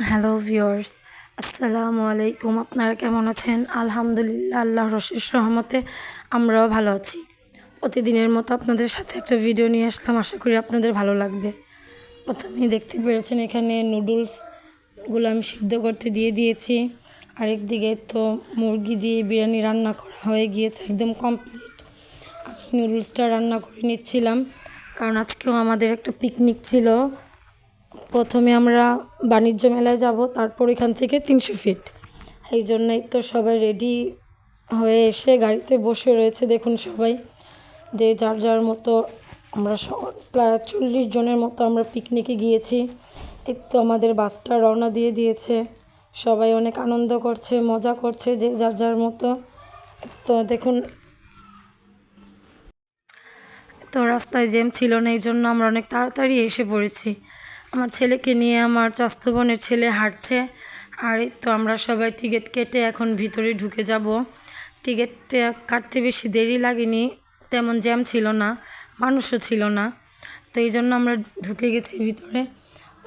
Hello viewers আসসালামু আলাইকুম আপনারা কেমন আছেন? আলহামদুলিল্লাহ আল্লাহ রশির রহমতে আমরাও ভালো আছি। প্রতিদিনের মতো আপনাদের সাথে একটা ভিডিও নিয়ে আসলাম। আশা করি আপনাদের ভালো লাগবে। প্রথমেই দেখতে পেরেছেন এখানে নুডলসগুলো আমি সিদ্ধ করতে দিয়ে দিয়েছি। আরেকদিকে তো মুরগি দিয়ে বিরিয়ানি রান্না করা হয়ে গিয়েছে, একদম কমপ্লিট নুডলসটা রান্না করে নিচ্ছিলাম, কারণ আজকেও আমাদের একটা পিকনিক ছিল। প্রথমে আমরা বাণিজ্য মেলায় যাব, তারপর এখান থেকে তিনশো ফিট এই জন্যই তো সবাই রেডি হয়ে এসে গাড়িতে বসে রয়েছে। দেখুন সবাই, যে যার যার মতো আমরা প্রায় চল্লিশ জনের মতো আমরা পিকনিকে গিয়েছি। এই তো আমাদের বাসটা রওনা দিয়ে দিয়েছে। সবাই অনেক আনন্দ করছে, মজা করছে যে যার যার মতো। তো দেখুন, তো রাস্তায় জ্যাম ছিল না, এই জন্য আমরা অনেক তাড়াতাড়ি এসে পড়েছি। আমার ছেলেকে নিয়ে আমার চাস্তো বোনের ছেলে হাঁটছে। আর তো আমরা সবাই টিকিট কেটে এখন ভিতরে ঢুকে যাব। টিকিটটা কাটতে বেশি দেরি লাগেনি, তেমন জ্যাম ছিল না, মানুষও ছিল না। তো এই জন্য আমরা ঢুকে গেছি ভিতরে।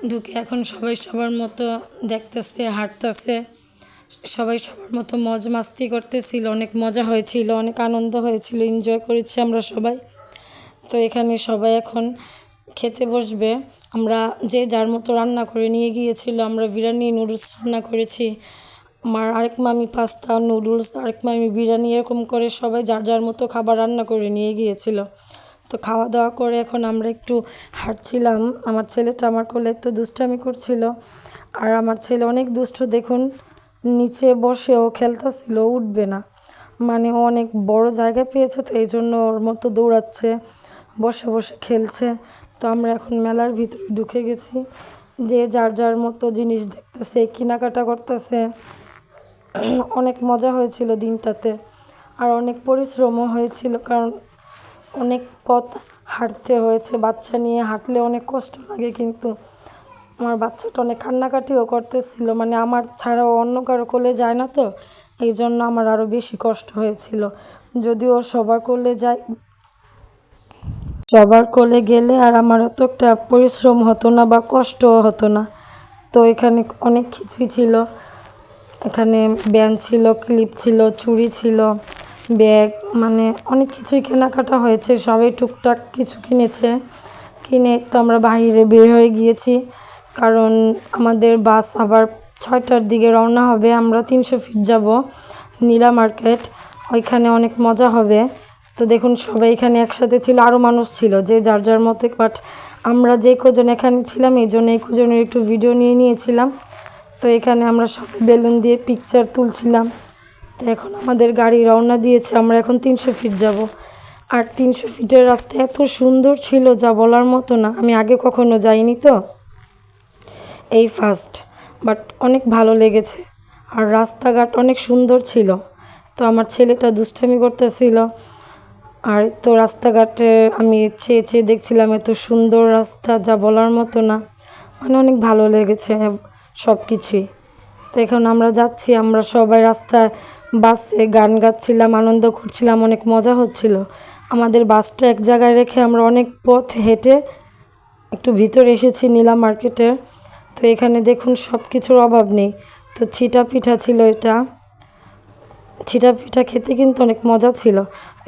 ঢুকে এখন সবাই সবার মতো দেখতেছে, হাঁটতেছে। সবাই সবার মতো মজ মাস্তি করতেছিল, অনেক মজা হয়েছিল, অনেক আনন্দ হয়েছিল এনজয় করেছি আমরা সবাই। তো এখানে সবাই এখন খেতে বসবে। আমরা যে যার মতো রান্না করে নিয়ে গিয়েছিল, আমরা বিরিয়ানি, নুডলস রান্না করেছি। আমার আরেক মামি পাস্তা, নুডলস, আরেক মামি বিরিয়ানি, এরকম করে সবাই যার যার মতো খাবার রান্না করে নিয়ে গিয়েছিল। তো খাওয়া দাওয়া করে এখন আমরা একটু হাঁটছিলাম। আমার ছেলেটা আমার কোলে তো দুষ্টামি করছিল। আর আমার ছেলে অনেক দুষ্ট, দেখুন, নিচে বসে বসেও খেলতেছিল, উঠবে না। মানে ও অনেক বড় জায়গা পেয়েছে, তো এই জন্য ওর মতো দৌড়াচ্ছে, বসে বসে খেলছে। তো আমরা এখন মেলার ভিতরে ঢুকে গেছি। যে যার যার মতো জিনিস দেখতেছে, কেনাকাটা করতেছে। অনেক মজা হয়েছিল দিনটাতে। আর অনেক পরিশ্রমও হয়েছিল, কারণ অনেক পথ হাঁটতে হয়েছে। বাচ্চা নিয়ে হাঁটলে অনেক কষ্ট লাগে, কিন্তু আমার বাচ্চাটা অনেক কান্নাকাটিও করতেছিল। মানে আমার ছাড়াও অন্য কারও কোলে যায় না তো এই জন্য আমার আরও বেশি কষ্ট হয়েছিল। যদিও সবার কোলে যায় সবার কোলে গেলে আর আমার অত একটা পরিশ্রম হতো না বা কষ্টও হতো না। তো এখানে অনেক কিছুই ছিল। এখানে ব্যান্ড ছিল, ক্লিপ ছিল, চুড়ি ছিল, ব্যাগ মানে অনেক কিছুই কেনাকাটা হয়েছে। সবাই টুকটাক কিছু কিনেছে। কিনে তো আমরা বাইরে বের হয়ে গিয়েছি। কারণ আমাদের বাস আবার ছয়টার দিকে রওনা হবে। আমরা তিনশো ফিট যাব নীলা মার্কেট। ওইখানে অনেক মজা হবে। তো দেখুন, সবাই এখানে একসাথে ছিল আরও মানুষ ছিল, যে যার যার মতো বাট আমরা যে কজন এখানে ছিলাম, এই জন্য এই কজনের একটু ভিডিও নিয়ে নিয়েছিলাম। তো এখানে আমরা সবাই বেলুন দিয়ে পিকচার তুলছিলাম। তো এখন আমাদের গাড়ি রওনা দিয়েছে, আমরা এখন তিনশো ফিট যাব। আর তিনশো ফিটের রাস্তা এত সুন্দর ছিল, যা বলার মতো না। আমি আগে কখনো যাইনি তো। এই ফার্স্ট বাট অনেক ভালো লেগেছে। আর রাস্তাঘাট অনেক সুন্দর ছিল। তো আমার ছেলেটা দুষ্টামি করতেছিল। আর তো রাস্তাঘাটে আমি চেয়ে চেয়ে দেখছিলাম এত সুন্দর রাস্তা যা বলার মতো না। মানে অনেক ভালো লেগেছে সব কিছুই তো এখন আমরা যাচ্ছি, আমরা সবাই রাস্তায় বাসে গান গাচ্ছিলাম, আনন্দ করছিলাম, অনেক মজা হচ্ছিল। আমাদের বাসটা এক জায়গায় রেখে আমরা অনেক পথ হেঁটে একটু ভিতরে এসেছি নীলা মার্কেটের। তো এখানে দেখুন সব কিছুর অভাব নেই। তো ছিটা পিঠা ছিল এটা। ছিটা পিঠা খেতে কিন্তু অনেক মজা ছিল।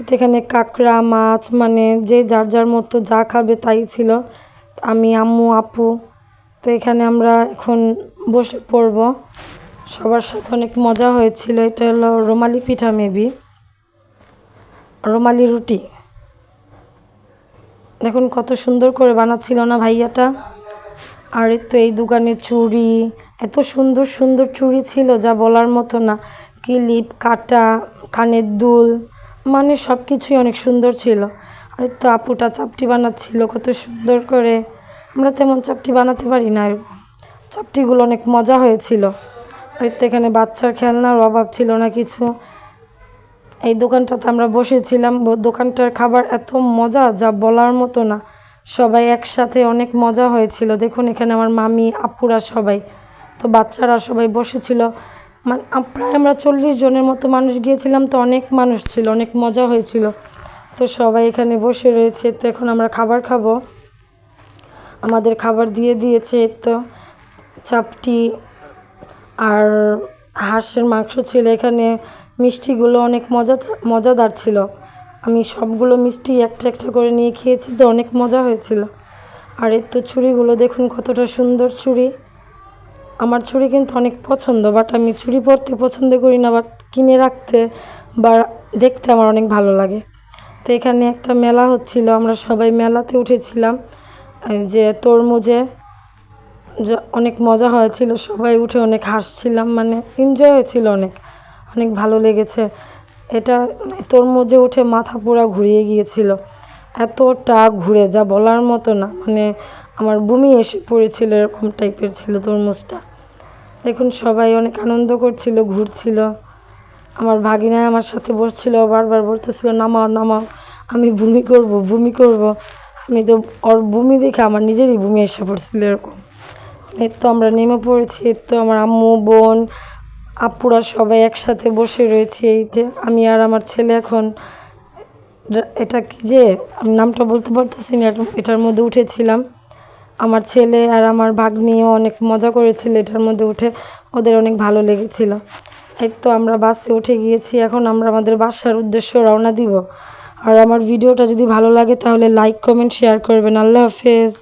তো এখানে কাঁকড়া, মাছ মানে যে যার যার মতো যা খাবে তাই ছিল। আমি, আম্মু, আপু, তো এখানে আমরা এখন বসে পড়ব। সবার সাথে অনেক মজা হয়েছিল। এটা হলো রুমালি পিঠা মেবি। রুমালি রুটি। দেখুন কত সুন্দর করে বানাচ্ছিল না ভাইয়াটা? আর তো এই দোকানে চুড়ি। এত সুন্দর সুন্দর চুড়ি ছিল যা বলার মতো না। ক্লিপ, কাটা, কানের দুল মানে সব কিছুই অনেক সুন্দর ছিল। আর তো আপুটা চাপটি বানাচ্ছিল, কত সুন্দর করে। আমরা তেমন চাপটি বানাতে পারি না, চাপটিগুলো অনেক মজা হয়েছিল। আর তো এখানে বাচ্চার খেলনার অভাব ছিল না কিছু। এই দোকানটাতে আমরা বসেছিলাম দোকানটার খাবার এত মজা, যা বলার মতো না। সবাই একসাথে অনেক মজা হয়েছিল। দেখুন এখানে আমার মামি, আপুরা সবাই। তো বাচ্চারা সবাই বসেছিল। মানে প্রায় আমরা চল্লিশ জনের মতো মানুষ গিয়েছিলাম, তো অনেক মানুষ ছিল, অনেক মজা হয়েছিল। তো সবাই এখানে বসে রয়েছে, তো এখন আমরা খাবার খাব। আমাদের খাবার দিয়ে দিয়েছে, তো চাপটি আর হাঁসের মাংস ছিল এখানে। মিষ্টিগুলো অনেক মজা, মজাদার ছিল। আমি সবগুলো মিষ্টি একটা একটা করে নিয়ে খেয়েছি, তো অনেক মজা হয়েছিল। আর এর তো চুড়িগুলো, দেখুন কতটা সুন্দর চুড়ি। আমার চুড়ি কিন্তু অনেক পছন্দ বাট আমি চুড়ি পরতে পছন্দ করি না বাট কিনে রাখতে বা দেখতে আমার অনেক ভালো লাগে। তো এখানে একটা মেলা হচ্ছিল, আমরা সবাই মেলাতে উঠেছিলাম যে তরমুজে অনেক মজা হয়েছিল, সবাই উঠে অনেক হাসছিলাম মানে এনজয় হয়েছিল অনেক অনেক ভালো লেগেছে। এটা তরমুজে উঠে মাথা পুরা ঘুরিয়ে গিয়েছিল, এতটা ঘুরে, যা বলার মতো না মানে আমার বমি এসে পড়েছিল, এরকম টাইপের ছিল তরমুজটা। দেখুন, সবাই অনেক আনন্দ করছিল, ঘুরছিল। আমার ভাগিনা আমার সাথে বসছিল, বারবার বলতেছিল, নামাও নামাও, আমি বমি করব বমি করব। আমি তো, ওর বমি দেখে আমার নিজেরই বমি এসে পড়ছিল এরকম। এর তো আমরা নেমে পড়েছি এই তো আমার আম্মু, বোন, আপুরা সবাই একসাথে বসে রয়েছে। এইতে আমি আর আমার ছেলে এখন, এটা কি যে, আমি নামটা বলতে পারতেছি না, এটার মধ্যে উঠেছিলাম। আমার ছেলে আর আমার ভাগ্নিও অনেক মজা করেছিল এটার মধ্যে উঠে। ওদের অনেক ভালো লেগেছিল। এই তো আমরা বাসে উঠে গিয়েছি, এখন আমরা আমাদের বাসার উদ্দেশ্যে রওনা দিব। আর আমার ভিডিওটা যদি ভালো লাগে তাহলে লাইক কমেন্ট শেয়ার করবেন। আল্লাহ হাফেজ।